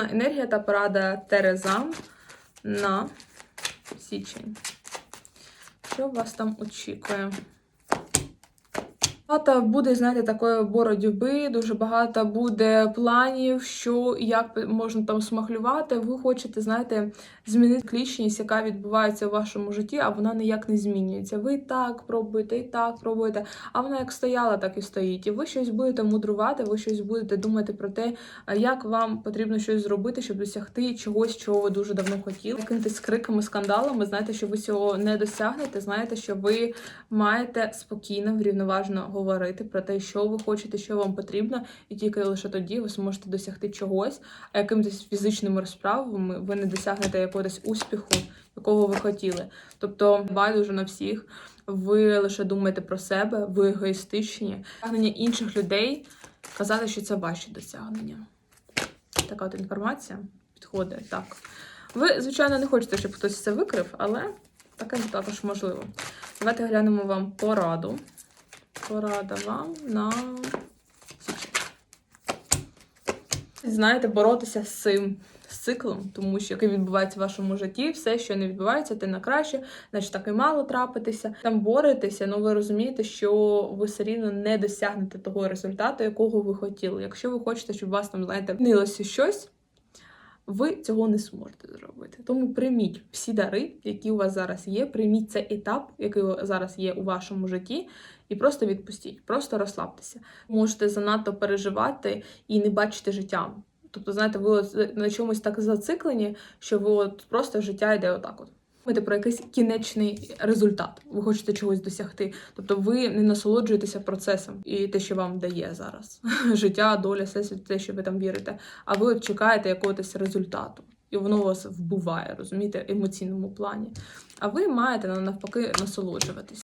Енергія та порада Терезам на січень. Що вас там очікує? Багато буде, знаєте, такої боротьби, дуже багато буде планів, що як можна там смахлювати. Ви хочете, знаєте, змінити клічність, яка відбувається у вашому житті, а вона ніяк не змінюється. Ви так пробуєте, і так пробуєте, а вона як стояла, так і стоїть. І ви щось будете мудрувати, ви щось будете думати про те, як вам потрібно щось зробити, щоб досягти чогось, чого ви дуже давно хотіли. Якимись криками, скандалами, знаєте, що ви цього не досягнете. Знаєте, що ви маєте спокійно, врівноважено говорити про те, що ви хочете, що вам потрібно, і тільки лише тоді ви зможете досягти чогось, а якимись фізичними розправами ви не досягнете якогось успіху, якого ви хотіли. Тобто, байдуже на всіх, ви лише думаєте про себе, ви егоїстичні. Досягнення інших людей казати, що це ваші досягнення. Така от інформація підходить так. Ви, звичайно, не хочете, щоб хтось це викрив, але таке також можливо. Давайте глянемо вам пораду. Порада вам на. Знаєте, боротися з цим з циклом, тому що який відбувається в вашому житті, все, що не відбувається, те на краще, значить так і мало трапитися. Там боретеся, ну ви розумієте, що ви все рівно не досягнете того результату, якого ви хотіли. Якщо ви хочете, щоб у вас там, знаєте, гнилося щось. Ви цього не зможете зробити. Тому прийміть всі дари, які у вас зараз є. Прийміть цей етап, який зараз є у вашому житті, і просто відпустіть, просто розслабтеся. Можете занадто переживати і не бачити життя. Тобто, знаєте, ви от на чомусь так зациклені, що ви от просто життя йде отак. От. Думаєте про якийсь кінечний результат. Ви хочете чогось досягти. Тобто ви не насолоджуєтеся процесом і те, що вам дає зараз життя, доля, все те, що ви там вірите. А ви чекаєте якогось результату. І воно вас вбиває, розумієте, в емоційному плані. А ви маєте навпаки насолоджуватись.